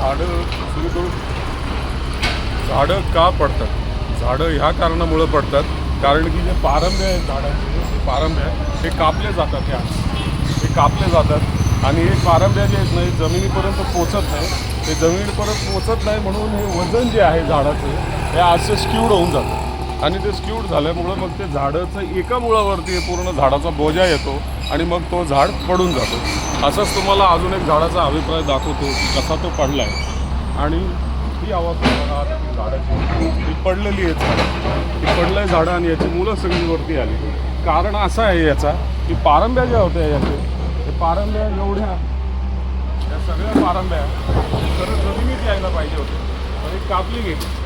झाडं सुरू करू. झाडं का पडतात? झाडं ह्या कारणामुळं पडतात कारण की जे पारंब्य आहेत झाडांचे ते पारंब्य आहे, हे कापले जातात ह्या. हे कापले जातात आणि हे पारंब्या जे आहेत ना हे जमिनीपर्यंत पोचत नाही. ते जमिनीपर्यंत पोचत नाही म्हणून हे वजन जे आहे झाडाचं हे असं स्क्यूड होऊन जातं. आणि ते स्क्यूड झाल्यामुळं मग ते झाडाचं एका मुळावरती पूर्ण झाडाचा बोजा येतो आणि मग तो झाड पडून जातो. असंच तुम्हाला अजून एक झाडाचा अभिप्राय दाखवतो की कसा तो पडला आहे आणि ही आवाज बघा झाडाची ही पडलेली आहे झाडं. ही पडलं आहे झाडं आणि याची मुलं सगळी वरती आली. कारण असं आहे याचा की पारंब्या ज्या होत्या याचे ते पारंब्या एवढ्या या सगळ्या पारंब्या तर जमिनीत यायला पाहिजे होते. पण ही कापली गेली.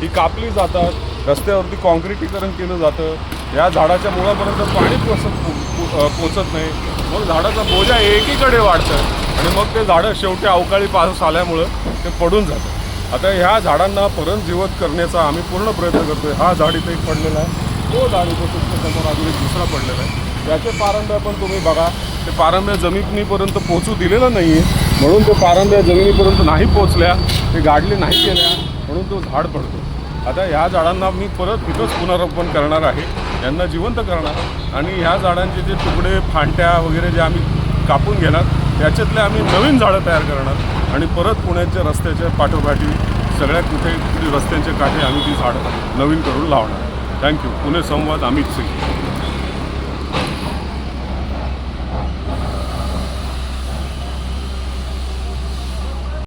ही कापली जातात रस्त्यावरती कॉन्क्रिटीकरण केलं जातं. या झाडाच्या मुळापर्यंत पाणी पोचत पो- पो- पोचत नाही. मग झाडाचा बोजा एकीकडे वाढतं आणि मग ते झाडं शेवटी अवकाळी पाऊस आल्यामुळं ते पडून जातं. आता ह्या झाडांना परत जीवत करण्याचा आम्ही पूर्ण प्रयत्न करतोय. हा झाड इथे एक पडलेला आहे. तो झाड इथे तुमच्यासमोर अजून एक दुसरा पडलेला आहे. याचे पारंब्या पण तुम्ही बघा. ते पारंब्या जमिनीपर्यंत पोचू दिलेलं नाही आहे म्हणून तो पारंब्या जमिनीपर्यंत नाही पोचल्या. ते गाडले नाही केल्या म्हणून तो झाड पडतो. आता ह्या झाडांना मी परत इथंच पुनरुत्पन्न करणार आहे. यांना जिवंत करणार. आणि ह्या झाडांचे जे तुकडे फांट्या वगैरे जे आम्ही कापून घेणार त्याच्यातले आम्ही नवीन झाडं तयार करणार. आणि परत पुण्याच्या रस्त्याच्या पाठोपाठी सगळ्या कुठे कुठे रस्त्यांच्या काठी आम्ही ती झाडं नवीन करून लावणार. थँक्यू पुणे संवाद अमित सिंग.